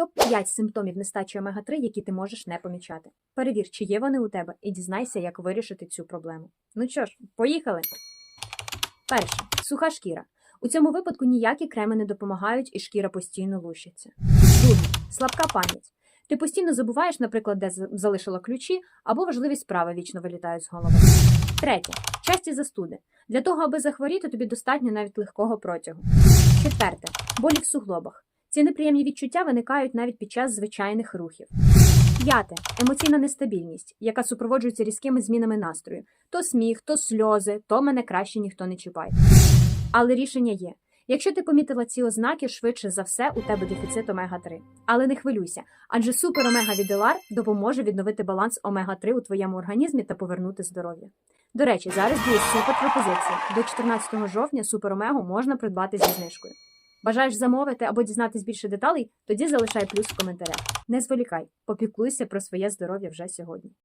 Топ-5 симптомів нестачі омега-3, які ти можеш не помічати. Перевір, чи є вони у тебе, і дізнайся, як вирішити цю проблему. Ну що ж, поїхали. Перше суха шкіра. У цьому випадку ніякі креми не допомагають, і шкіра постійно лущиться. Друге слабка пам'ять. Ти постійно забуваєш, наприклад, де залишила ключі, або важливі справи вічно вилітають з голови. Третє часті застуди. Для того, аби захворіти, тобі достатньо навіть легкого протягу. Четверте болі в суглобах. Ці неприємні відчуття виникають навіть під час звичайних рухів. П'яте емоційна нестабільність, яка супроводжується різкими змінами настрою: то сміх, то сльози, то мене краще ніхто не чіпає. Але рішення є. Якщо ти помітила ці ознаки, швидше за все у тебе дефіцит омега-3. Але не хвилюйся, адже супер омега віделар допоможе відновити баланс омега-3 у твоєму організмі та повернути здоров'я. До речі, зараз діє супер пропозиція. До 14 жовтня супер омегу можна придбати зі знижкою. Бажаєш замовити або дізнатись більше деталей? Тоді залишай плюс в коментарях. Не зволікай, попіклуйся про своє здоров'я вже сьогодні.